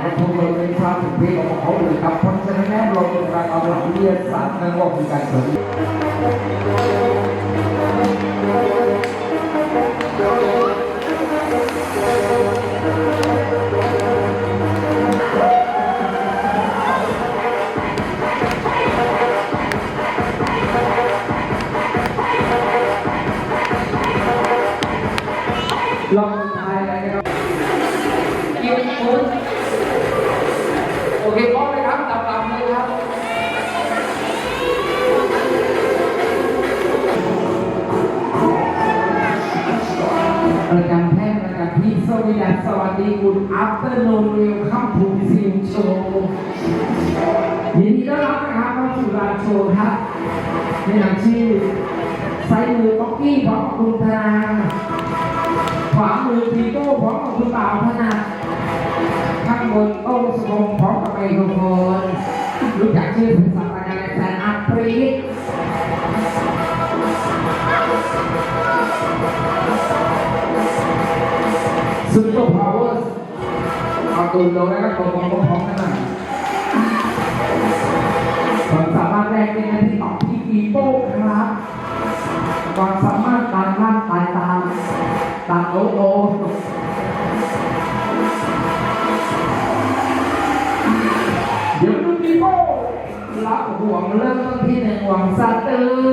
ด้วยเอาหลังและทุกคนเป็นชาติที่ของเขาเลยครับเพราะฉะนั้นแม่เราเป็นการเอาหลังวิทยาศาสตร์นั่นว่าเป็นการเสริมลองทายอะไรนะครับกินฟุต โอเคพร้อมไหมครับตับตับเลยครับรายการแพทย์รายการที่สวัสดีสวัสดีคุณอัปเตอร์โนเวลคัมทูซิมโชว์ยินดีต้อนรับนะครับเข้าสู่รายโชว์ครับในหนังชื่อ ตูนลงแล้วก็ตรงพร้อมๆกันหน่อยความสามารถแรกเป็นในที่ตอบที่ปีโป้ครับความสามารถการบ้านตายตามตามโอโอเดี๋ยวดูปีโป้รับห่วงเริ่มต้นที่หนึ่งหวังสะตือ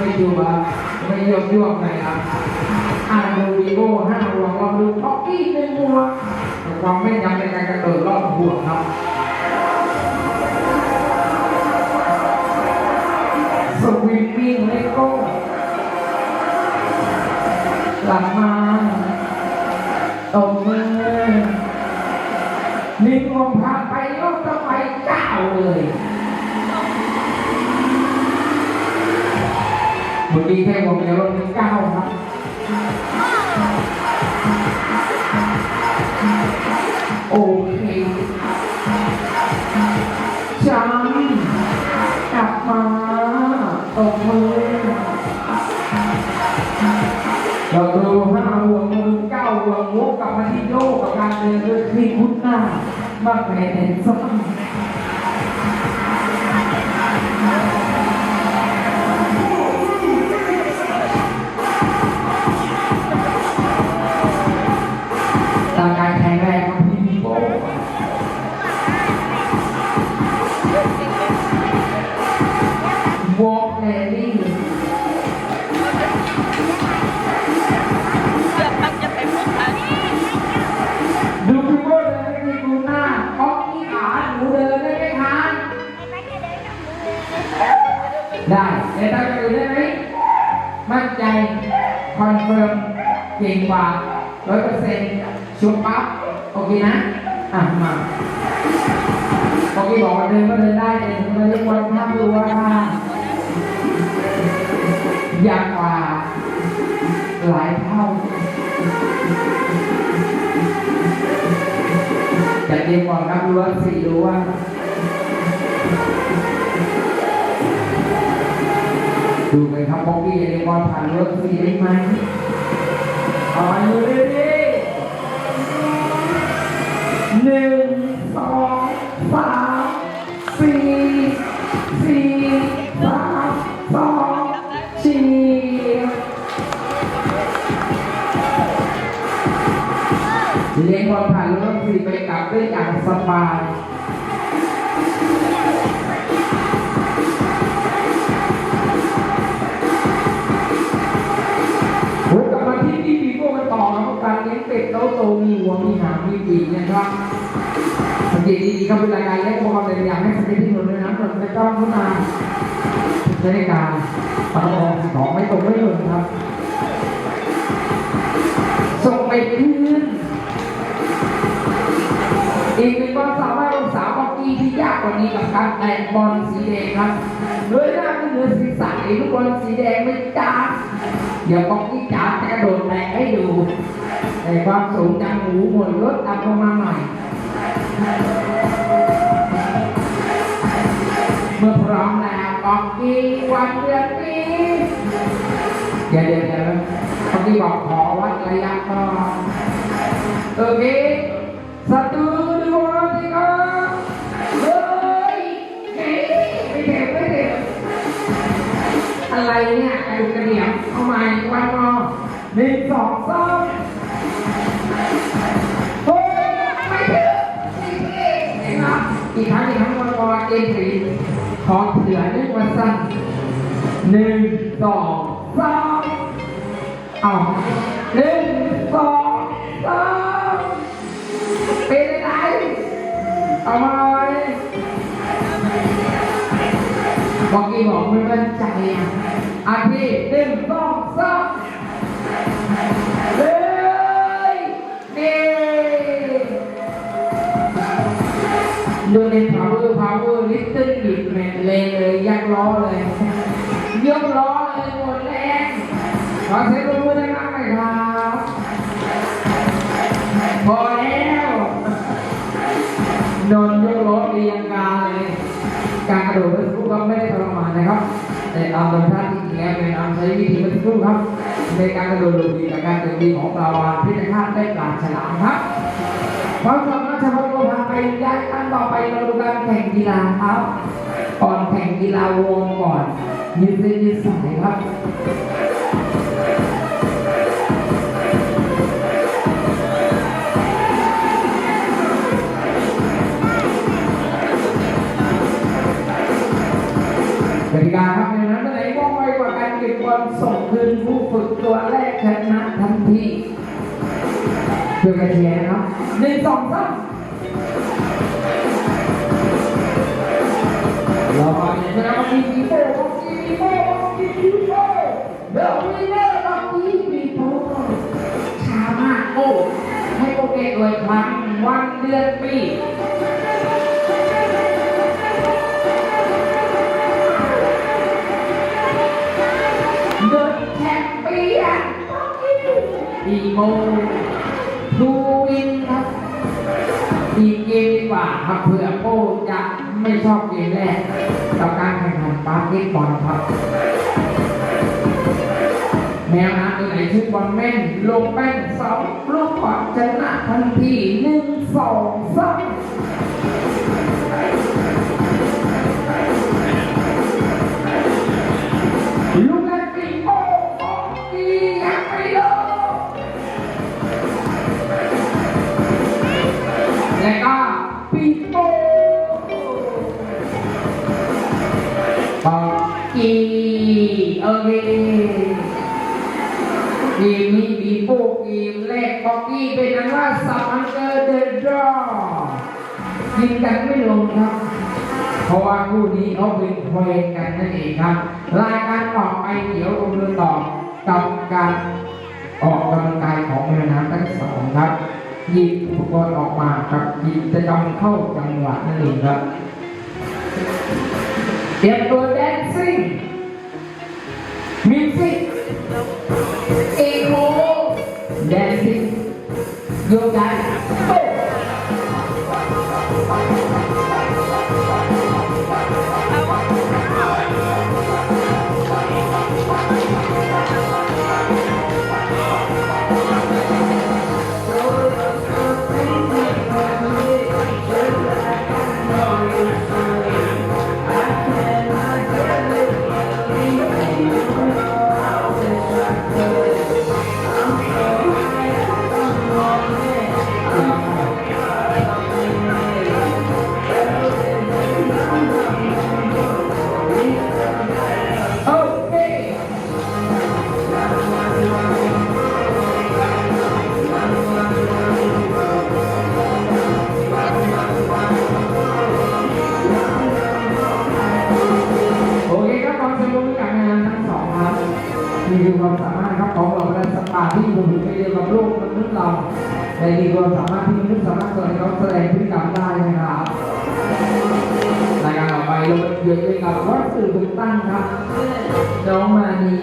ไม่อยู่อะไม่ยกยวกไหนครับห้าดูวีโก้ห้าห่วงลองดูท็อกกี้หนึ่งห่วความไม่นยำในการกระโดดรอบห่วงครับสวิงวิ่งเลโก้หลังมาตบมือลิงลงพาไปรถก็ไปเก้าเลย เมื่อกี้แค่วงเดียวรถมีเก้าครับโอเคจังกลับมาตบมือเราดูห้าวงมือเก้าวงวกกลับมาที่โยกกับการเดินด้วยคลีพุทหน้าบ้างแผ่นดินซ้ ได้เดี๋ยวตั้งใจได้ไหมมั่นใจคอนเฟิร์มเก่งกว่าร้อยเปอร์เซ็นต์ชัวร์ปั๊บโอเคนะ อะมาโอเคบอกว่าเดินก็เดินได้แต่ถึงมาเรียกว่าห้ามรู้ว่าอยากกว่าหลายเท่าจะเรียนก่อนครับรู้ว่าสี่รู้ว่า ดูไปครับบ็อกกี้เรียนก่อนผ่านรถสี่ได้ไหมเอาอยู่เลยดิหนึ่งสองสามสี่สี่สามสองสี่เรียนก่อนผ่านรถสี่ไปกลับได้อย่างสบาย มีหัวมีหางมีปีกนะครับเมื่อกี้ดีดีครับเป็นรายการเล็กอุปกรณ์แต่อย่างให้สเกตที่หนุนด้วยนะหนุนไม่ต้องขึ้นมาใช้ในการประคองของไม่ตรงไม่หล่นครับ ส่งไปพื้นอีกหนึ่งความสามารถของสาวบ็อกกี้ที่ยากกว่านี้กับการแตะบอลสีแดงครับโดยหน้า ขึ้นเหนือศีรษะไอ้ลูกบอลสีแดงไม่จ้าเดี๋ยวบ็อกกี้จ๋าจะกระโดดแตะให้ดูแต่ความสูงจากหูหมดลดต่ำลงมาหน่อยเมื่อพร้อมแล้วบอกกี้วันเดือนปีเดี๋ยวเดี๋ยวเดี๋ยวบ็อกกี้บอกขอวัดระยะก่อน Oke, satu, อะไรเนี่ยกระดูกระเดียวเอาใหม่วันมอหนึ่งสองสามเฮ้ยไม่ถึงสี่สี่เห็นไหมอีกครั้งอีกครั้งวันมอนเกมสีของเถื่อนนึกวันสั้นหนึ่งสองสามเอาหนึ่งสองสามเป็นไรเอามา บอกกี้บอกไม่มั่นใจอะอาทีหนึ่งสองสามเลยนี่ดูใน power power little bit แมนเลยเลยยักล้อเลย ยกล้อเลยหมดแรงขอเสียงปรบมือดังๆหน่อยครับพอแล้วนอนยกรถเรียง การกระโดดเมื่อสักครู่ก็ไม่ได้ทรมานนะครับ แต่อามธรรมชาติจริงแล้วเป็นอารใช้วิธีเมื่อสักครู่ครับ ในการกระโดดหลบหลีกจากการโจมตีของปลาวานพิจารณาได้ปลาฉลามครับพร้อมสามารถเฉพงศ์พาไปย้ายขั้นต่อไปเราดูการแข่งกีฬาครับก่อนแข่งกีฬาวงก่อนยืดเส้นยืดสายครับ เพื่อกระเทียร์นะหนึ่งสองสามเราไปนะบักกี้ปีโป้บักกี้ปีโป้บักกี้ปีโป้เดอะวินเร์บักกี้ปีโป้ช้ามากโอ้ให้โปเกตเลยครั้งวันเดือนปีเดินแชมเปี้ยนอีโม ดูวินครับอีกเกมดีกว่าครับเผื่อโป้จะไม่ชอบเกมแรกกับการแข่งขันบาสเกตบอลครับ แมวน้ำตัวไหนชุดบอลแม่น ลงแป้นสองลูกบอลชนะทันทีหนึ่งสองสาม ทีมแรกบอกกี้เป็นอันว่าสับอันเกอร์เดนดรอยิงกันไม่ลงครับเพราะว่าคู่นี้เขาเป็นเพลงกันนั่นเองครับ รายการต่อไปเดี๋ยวเราดูต่อกับการออกกำลังกายของแม่น้ำทั้งสองครับหยิบอุปกรณ์ออกมาครับหยิบจะจำเข้าจังหวะนั่นเองครับเตรียมตัว ที่อยู่ในเรียนกับโลกมนุษย์เราในมีความสามารถที่มนุษย์สามารถแสดงเขาแสดงพฤติกรรมได้นะครับรายการต่อไปเราเกี่ยวกับวัดสื่อถูกตั้งครับ น้องมานี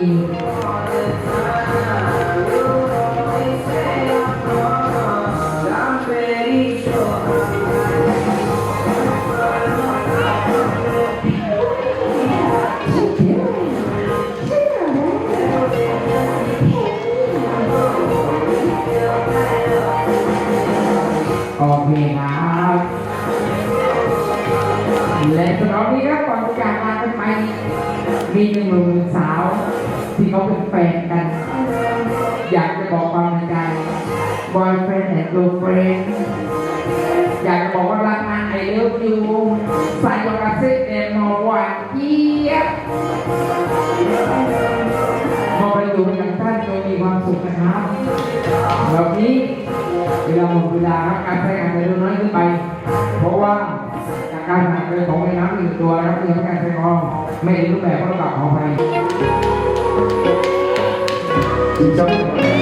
ที่เขาเป็นแฟนกัน อยากจะบอกความในใจ boyfriend and girlfriend อยากจะบอกว่ารักนะไอเลิฟยูใส่กระซิบเอ็มหวานเจี๊ยบพอไปอยู่ด้วยกันท่านจะมีความสุขนะครับแบบนี้เวลาหมดเวลาครับการใช้งานจะลดน้อยขึ้นไป เพราะว่าจากการหายไปของแม่น้ำหนึ่งตัวนะครับที่ทำให้การใช้ของไม่ได้รูปแบบก็ต้องกลับของไป Thank you.